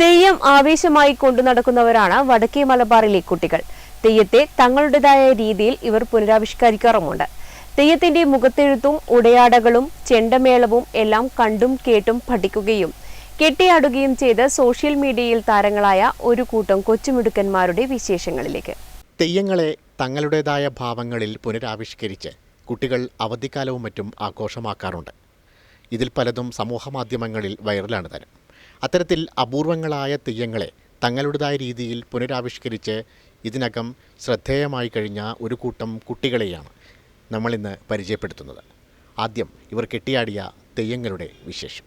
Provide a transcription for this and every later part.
തെയ്യം ആവേശമായി കൊണ്ടു നടക്കുന്നവരാണ് വടക്കേ മലബാറിലെ കുട്ടികൾ. തെയ്യത്തെ തങ്ങളുടേതായ രീതിയിൽ ഇവർ പുനരാവിഷ്കരിക്കാറുമുണ്ട്. തെയ്യത്തിന്റെ മുഖത്തെഴുത്തും ഉടയാടകളും ചെണ്ടമേളവും എല്ലാം കണ്ടും കേട്ടും പഠിക്കുകയും കെട്ടിയാടുകയും ചെയ്ത് സോഷ്യൽ മീഡിയയിൽ താരങ്ങളായ ഒരു കൂട്ടം കൊച്ചുമിടുക്കന്മാരുടെ വിശേഷങ്ങളിലേക്ക്. തെയ്യങ്ങളെ തങ്ങളുടേതായ ഭാവങ്ങളിൽ പുനരാവിഷ്കരിച്ച് കുട്ടികൾ അവധിക്കാലവും മറ്റും ആഘോഷമാക്കാറുണ്ട്. ഇതിൽ പലതും സമൂഹമാധ്യമങ്ങളിൽ വൈറലാണ് തരം. അത്തരത്തിൽ അപൂർവങ്ങളായ തെയ്യങ്ങളെ തങ്ങളുടേതായ രീതിയിൽ പുനരാവിഷ്കരിച്ച് ഇതിനകം ശ്രദ്ധേയമായി കഴിഞ്ഞ ഒരു കൂട്ടം കുട്ടികളെയാണ് നമ്മളിന്ന് പരിചയപ്പെടുത്തുന്നത്. ആദ്യം ഇവർ കെട്ടിയാടിയ തെയ്യങ്ങളുടെ വിശേഷം.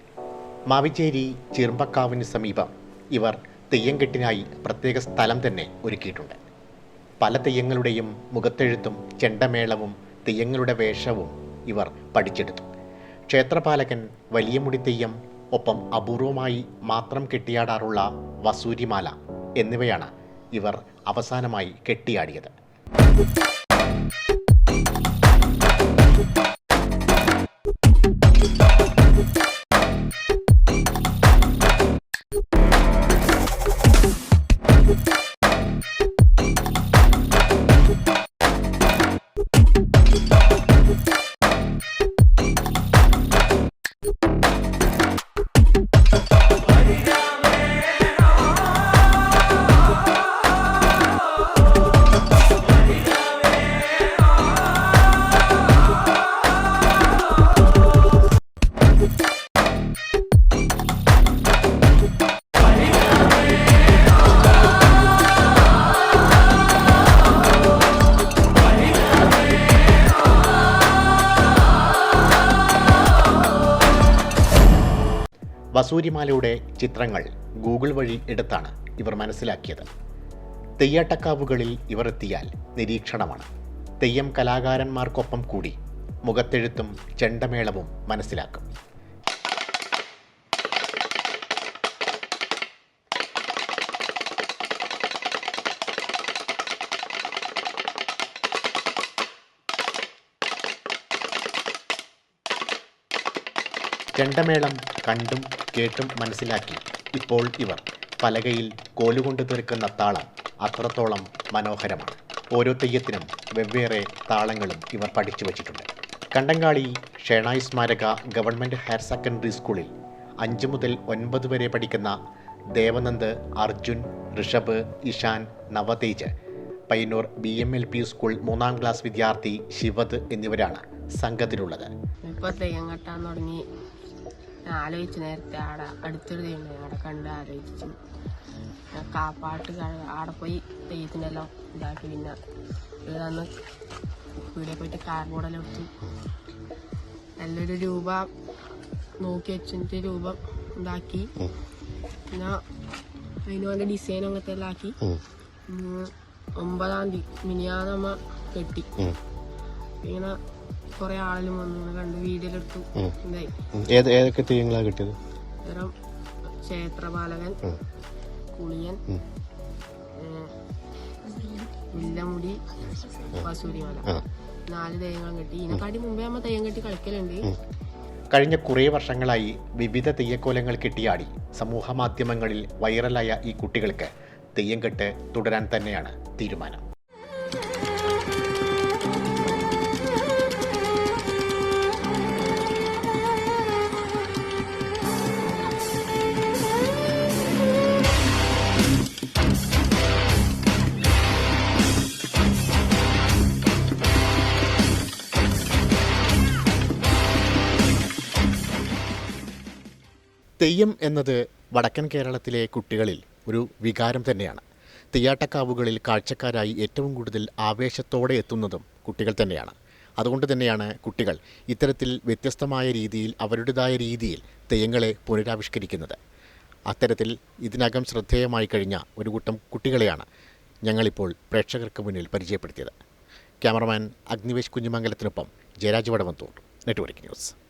മാവിച്ചേരി ചീർമ്പക്കാവിന് സമീപം ഇവർ തെയ്യംകെട്ടിനായി പ്രത്യേക സ്ഥലം തന്നെ ഒരുക്കിയിട്ടുണ്ട്. പല തെയ്യങ്ങളുടെയും മുഖത്തെഴുത്തും ചെണ്ടമേളവും തെയ്യങ്ങളുടെ വേഷവും ഇവർ പഠിച്ചെടുത്തു. ക്ഷേത്രപാലകൻ വലിയ മുടി തെയ്യം ഒപ്പം അപൂർവമായി മാത്രം കെട്ടിയാടാറുള്ള വസൂരിമാല എന്നിവയാണ് ഇവർ അവസാനമായി കെട്ടിയാടിയത്. വസൂരിമാലയുടെ ചിത്രങ്ങൾ ഗൂഗിൾ വഴി എടുത്താണ് ഇവർ മനസ്സിലാക്കിയത്. തെയ്യാട്ടക്കാവുകളിൽ ഇവർ എത്തിയാൽ നിരീക്ഷണമാണ്. തെയ്യം കലാകാരന്മാർക്കൊപ്പം കൂടി മുഖത്തെഴുത്തും ചെണ്ടമേളവും മനസ്സിലാക്കും. ചെണ്ടമേളം കണ്ടും കേട്ടും മനസ്സിലാക്കി ഇപ്പോൾ ഇവർ പലകയിൽ കോലുകൊണ്ട് തീർക്കുന്ന താളം അത്രത്തോളം മനോഹരമാണ്. ഓരോ തെയ്യത്തിനും വെവ്വേറെ താളങ്ങളും ഇവർ പഠിച്ചു വച്ചിട്ടുണ്ട്. കണ്ടങ്കാളി ഷേണായി സ്മാരക ഗവൺമെന്റ് ഹയർ സെക്കൻഡറി സ്കൂളിൽ അഞ്ച് മുതൽ ഒൻപത് വരെ പഠിക്കുന്ന Devanand Arjun Rishabh Ishan Navatej Payyannur B M L P school മൂന്നാം ക്ലാസ് വിദ്യാർത്ഥി ശിവത് എന്നിവരാണ് സംഘത്തിലുള്ളത്. ഇപ്പോൾ തെയ്യം കെട്ടാൻ തുടങ്ങി. ഞാൻ ആലോചിച്ചു നേരത്തെ ആടെ അടുത്തൊരു തെയ്യം ആടെ കണ്ട് ആലോചിച്ചു. ഞാൻ കാപ്പാട്ട് ആടെ പോയി തെയ്യത്തിന്റെ എല്ലാം ഇതാക്കി. പിന്നെ ഇതാന്ന് വീടെ പോയിട്ട് കാർബോർഡെല്ലാം എടുത്തു. നല്ലൊരു രൂപ നോക്കി വെച്ചിട്ട് രൂപം ഇതാക്കി. പിന്നെ അതിന് വേണ്ട ഡിസൈൻ അങ്ങനത്തെ എല്ലാം ആക്കി. ഒമ്പതാം തീയതി മിനിയാന്നമ്മ കെട്ടി. ഇങ്ങനെ കുറെ ആളെല്ലാം വന്നു കണ്ട് വീഡിയോ എടുത്തു ഇതായി. ഏത് ഏതൊക്കെ തെയ്യങ്ങളാണ് കിട്ടിയത്? ക്ഷേത്രപാലകൻ കുളിയൻ വില്ലമുടി വസൂരിമല നാല് തെയ്യങ്ങളും കെട്ടി. ഇതിനെക്കാട്ടി മുമ്പേ നമ്മൾ തെയ്യം കെട്ടി കളിക്കലുണ്ട്. കഴിഞ്ഞ കുറേ വർഷങ്ങളായി വിവിധ തെയ്യക്കോലങ്ങൾ കെട്ടിയാടി സമൂഹ മാധ്യമങ്ങളിൽ വൈറലായ ഈ കുട്ടികൾക്ക് തെയ്യം കെട്ട് തുടരാൻ തന്നെയാണ് തീരുമാനം. തെയ്യം എന്നത് വടക്കൻ കേരളത്തിലെ കുട്ടികളിൽ ഒരു വികാരം തന്നെയാണ്. തെയ്യാട്ടക്കാവുകളിൽ കാഴ്ചക്കാരായി ഏറ്റവും കൂടുതൽ ആവേശത്തോടെ എത്തുന്നതും കുട്ടികൾ തന്നെയാണ്. അതുകൊണ്ട് തന്നെയാണ് കുട്ടികൾ ഇത്തരത്തിൽ വ്യത്യസ്തമായ രീതിയിൽ അവരുടേതായ രീതിയിൽ തെയ്യങ്ങളെ പുനരാവിഷ്കരിക്കുന്നത്. അത്തരത്തിൽ ഇതിനകം ശ്രദ്ധേയമായി കഴിഞ്ഞ ഒരു കൂട്ടം കുട്ടികളെയാണ് ഞങ്ങളിപ്പോൾ പ്രേക്ഷകർക്ക് മുന്നിൽ പരിചയപ്പെടുത്തിയത്. ക്യാമറമാൻ അഗ്നിവേശ് കുഞ്ഞുമംഗലത്തിനൊപ്പം ജയരാജ് വടവന്തൂർ നെറ്റ്വർക്ക് ന്യൂസ്.